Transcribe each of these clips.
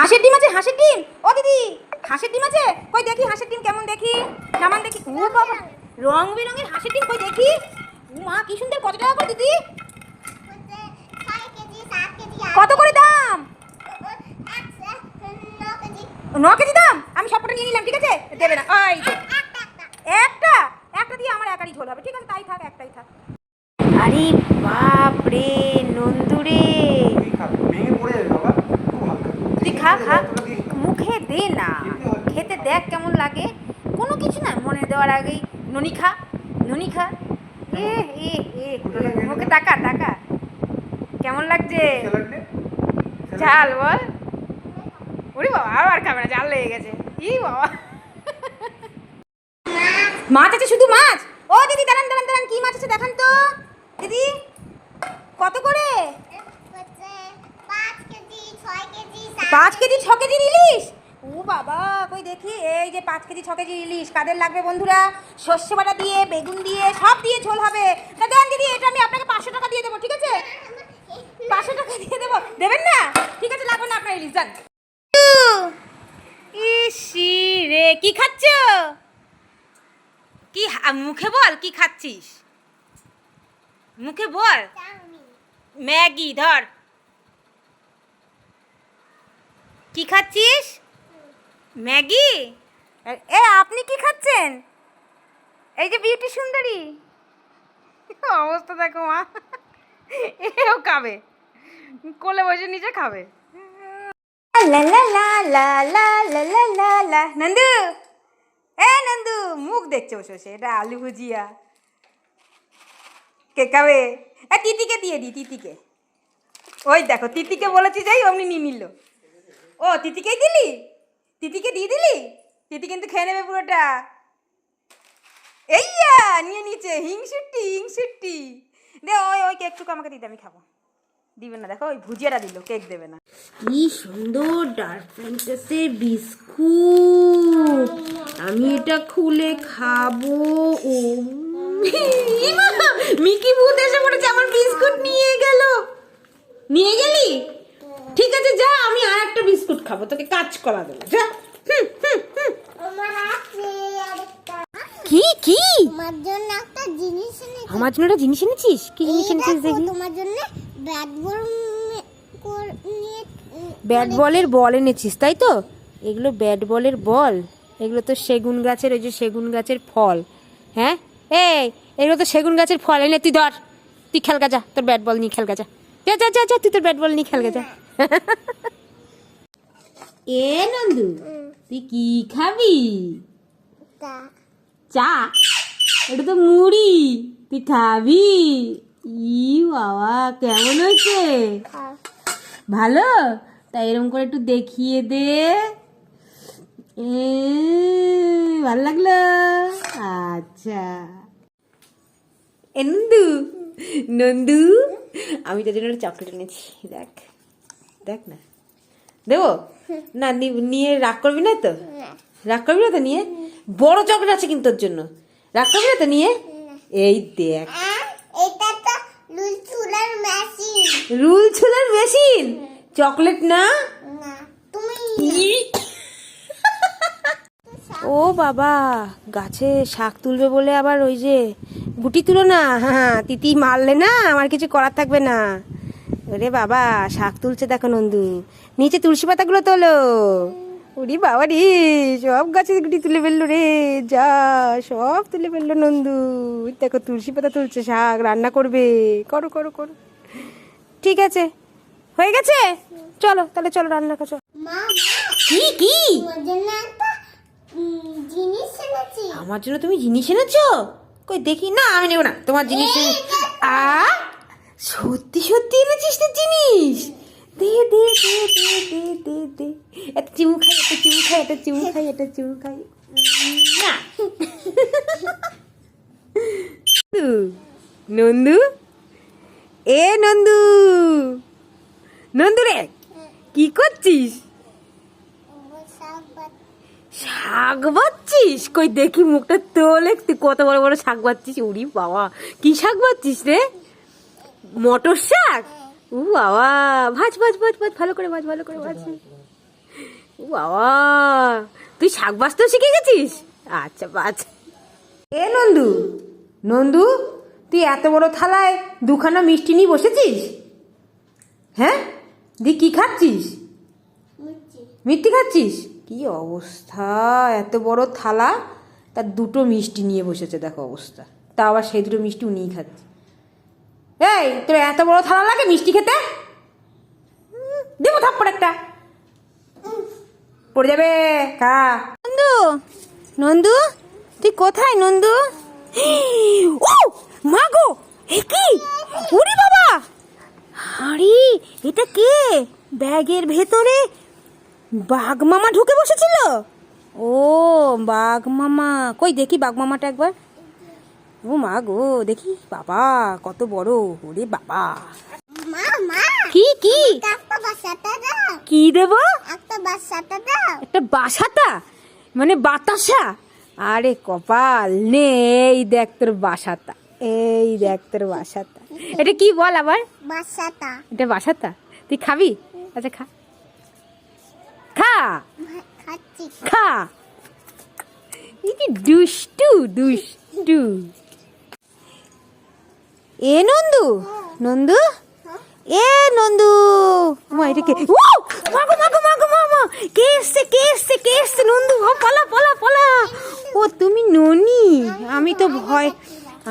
হাঁসের ডিম আছে, হাঁসের ডিম? ও দিদি, হাঁসের ডিম আছে? কই দেখি হাঁসের ডিম কেমন দেখি? নামান দেখি ও বাবা রং বেরঙের হাঁসের ডিম কই দেখি? মা, কি সুন্দর, কত টাকা করে দিদি? কত করে দাম? ন কেজি দাম? আমি সবকটা নিয়ে নিলাম, ঠিক আছে? দেবে না, ওই একটা? একটা দিয়ে আমার একারই ঝোল হবে, ঠিক আছে? তাই থাক, একটাই থাক। আরে বাপ রে নন্দুরে তুই খা, ভেঙে পড়ে যাবে বাবা খুব হালকা তুই খা খা। মুখে দে না। খেতে দেখ কেমন লাগে। কোনো কিছু না, মনে দেওয়ার আগেই, ননি খা ননি খা। এ এ এ মুখে তাকা তাকা। কেমন লাগছে? ঝাল বল। ওরে বাবা আবার খাবে না, ঝাল লেগে গেছে। ই বাবা। মাছ আছে শুধু মাছ? ও দিদি, দাঁড়ান দাঁড়ান দাঁড়ান, কি মাছ আছে দেখান তো। দিদি, কত করে? পাঁচ কেজি ছ কেজি ইলিশ ও বাবা কই দেখি এই যে পাঁচ কেজি ছ কেজি ইলিশ কাদের লাগবে বন্ধুরা? সর্ষে বাটা দিয়ে বেগুন দিয়ে সব দিয়ে ঝোল হবে। তা দেন দিদি এটা আমি আপনাকে পাঁচশো টাকা দিয়ে দেবো ঠিক আছে? পাঁচশো টাকা দিয়ে দেবো। দেবেন না? ঠিক আছে লাগবে না আপনার ইলিশ যান। ইসি রে কি খাচ্ছ? কি মুখে বল কি খাচ্ছিস? মুখে বল। ম্যাগি ধর। কি খাচ্ছিস? ম্যাগি? এ আপনি কি খাচ্ছেন? এই যে বিউটি সুন্দরী। অবস্থা দেখো, মা। এও খাবে। কোলে বসে নিচে খাবে। লা লা লা লা লা লা লা লা লা নন্দু! এ, নন্দু, মুখ দেখছে বসে বসে। এটা আলু ভুজিয়া। কে খাবে? এ, তিতিকে দিয়ে দি, তিতিকে। ওই দেখো, তিতিকে বলেছি যাই অমনি নিয়ে নিল। ও তিতিকেই দিলি? তিতিকে দিয়ে দিলি? তিতি কিন্তু খেয়ে নেবে পুরোটা। এইয়া, নিয়ে নিচে, হিংসুট্টি হিংসুট্টি। দে, ওই ওই কেকটুকু আমাকে দিতে, আমি খাব। দিবে না, দেখো, ওই ভুজিয়াটা দিল, কেক দেবে না। কি সুন্দর ডার্ক ফ্যান্টাসির বিস্কুট। আমি এটা খুলে খাব ও মিকি ভূত এসে পড়েছে, আমার বিস্কুট নিয়ে গেল। নিয়ে গেলি? ঠিক আছে যা আমি আর একটা বিস্কুট খাব তোকে কাজ করা দেবো যা। হুম, হুম, হুম। কি কি? তোমার জন্য একটা জিনিস এনেছি। আমার জন্য একটা জিনিস এনেছিস? কি জিনিস এই এনেছিস দেখি? তোমার জন্য ব্যাট বল নিয়ে ব্যাট বলের বল এনেছিস তাই তো? এগুলো ব্যাট বলের বল। এগুলো তো সেগুন গাছের ওই যে সেগুন গাছের ফল। হ্যাঁ? এই এগুলো তো সেগুন গাছের ফল। এনে তুই ধর। তুই খেলগা যা তোর ব্যাট বল নিয়ে খেলগা যা। যা যা যা যা তুই তোর ব্যাট বল নিয়ে খেলগা যা। এ নন্দু তুই কি খাবি? চা। এটা তো মুড়ি। তুই খাবি? ই বাবা কেমন হয়েছে? ভালো? তাই এরকম করে একটু দেখিয়ে দে। ভালো লাগল? আচ্ছা। এ নন্দু নন্দু আমি তোর জন্য চকলেট এনেছি দেখ। দেখ না। দেবো? না নিয়ে রাগ করবি না তো? রাগ করবি না তো নিয়ে? বড় চকলেট আছে কিন্তু তোর জন্য। রাগ করবি না তো নিয়ে? এই দেখ। রুল ছুলার মেশিন চকলেট না? না ও বাবা গাছে শাক তুলবে বলে আবার ওই যে গুটি তুলো না? হ্যাঁ তিতি মারলে না? আমার কিছু করার থাকবে না। ওরে বাবা শাক তুলছে দেখো নন্দু। নিচে তুলসী পাতাগুলো তোলো। ওরে বাবা রে সব গাছে গুটি তুলে ফেলল রে। যা সব তুলে ফেলল নন্দু। দেখো তুলসী পাতা তুলছে শাক রান্না করবে। করো করো করো। ঠিক আছে। হয়ে গেছে? চলো তাহলে চলো রান্না করো। কি কি? আমার জন্য তুমি জিনিস এনেছো? কই দেখি না আমি নেব না। তোমার জিনিস আ? সত্যি সত্যি এনেছিস তোর জিনিস। দে দে দে দে দে দে দে। একটা চিমু খাই একটা চিমু খাই একটা চিমু খাই একটা চিমু খাই। না। নন্দু? এ, নন্দু। নন্দু রে, কি করছিস? শাক বাচ্ছিস? কই দেখি মুখটা তোলে, তুই কত বড় বড় শাক বাচ্ছিস, উড়ি বাবা। কি শাক বাচ্ছিস রে? মটর শাক? উ বাবা। ভাজ ভাজ ভাজ ভাজ ভালো করে ভাজ ভালো করে ভাজ। উ বাবা। তুই শাক বাজতেও শিখে গেছিস? আচ্ছা বাজ এ নন্দু। নন্দু তুই এত বড় থালায় দুখানা মিষ্টি নিয়ে বসেছিস? হ্যাঁ? দি কি খাচ্ছিস? মিষ্টি। মিষ্টি খাচ্ছিস? কি অবস্থা এত বড় থালা। তার দুটো মিষ্টি নিয়ে বসেছে দেখো অবস্থা। তা আবার সেই দুটো মিষ্টি উনিই খাচ্ছে। এই তোর এত বড় থালা লাগে মিষ্টি খেতে? দেবো থাপ্পড় একটা। পড়ে যাবে খা। নন্দু নন্দু তুই কোথায় নন্দু? ও মা গো এ কি? ওরে বাবা। আরে এটা কে? ব্যাগের ভেতরে বাঘ মামা ঢুকে বসেছিল? ও বাঘ মামা। কই দেখি বাঘ মামাটা একবার। ও মা গো দেখি বাবা কত বড় ওরে বাবা। মা মা! কি কি? কি দেব? একটা বাসাটা মানে বাতাসা? আরে কপাল নে এই দেখ তোর বাসাটা এই দেখ তোর বাসাটা। এটা কি বল আবার? বাসাটা। এটা বাসাটা? তুই খাবি? আচ্ছা খা। খা! খা! কি দুষ্টু দুষ্টু। এ নন্দু নন্দু? এ নন্দু। মা এটা কে? ও মাগো মাগো মাগো মামা কে এসছে কে এসছে কে এসছে? নন্দু ও পালা পালা পালা। ও তুমি ননি? আমি তো ভয়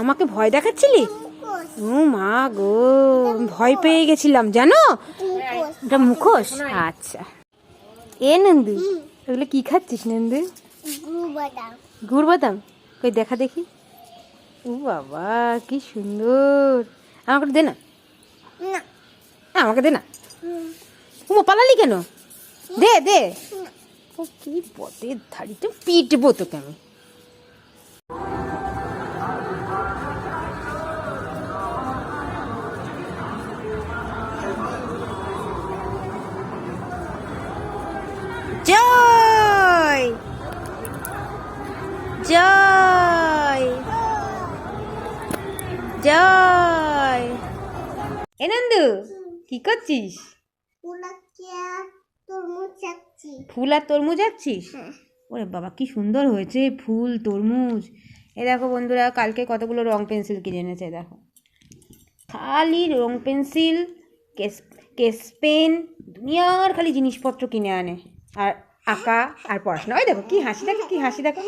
আমাকে ভয় দেখাচ্ছিলি? ও মা গো ভয় পেয়ে গেছিলাম জানো? এটা মুখোশ? আচ্ছা। এ নন্দু ওগুলো কি খাচ্ছিস নন্দু? গুরু বাদাম। গুড় বাদাম? কই দেখা দেখি। ও বাবা কি সুন্দর। আমাকে দে না। না। হ্যাঁ, আমাকে দে না। উমা পালালি কেন? দে দে। ও কি পদের ধাড়িতে পিটবো তোকে আমি। জয়! জয়! জয় এ নন্দু কি করছিস ফুল আর তরমুজ হ্যাঁ। ওরে বাবা কি সুন্দর হয়েছে ফুল তরমুজ। এ দেখো বন্ধুরা কালকে কতগুলো রং পেন্সিল কিনে এনেছে দেখো। খালি রং পেন্সিল কেস কেস পেন দুনিয়ার খালি জিনিসপত্র কিনে আনে। আর আঁকা আর পড়াশোনা। ওই দেখো কি হাসি দেখো কি হাসি দেখো।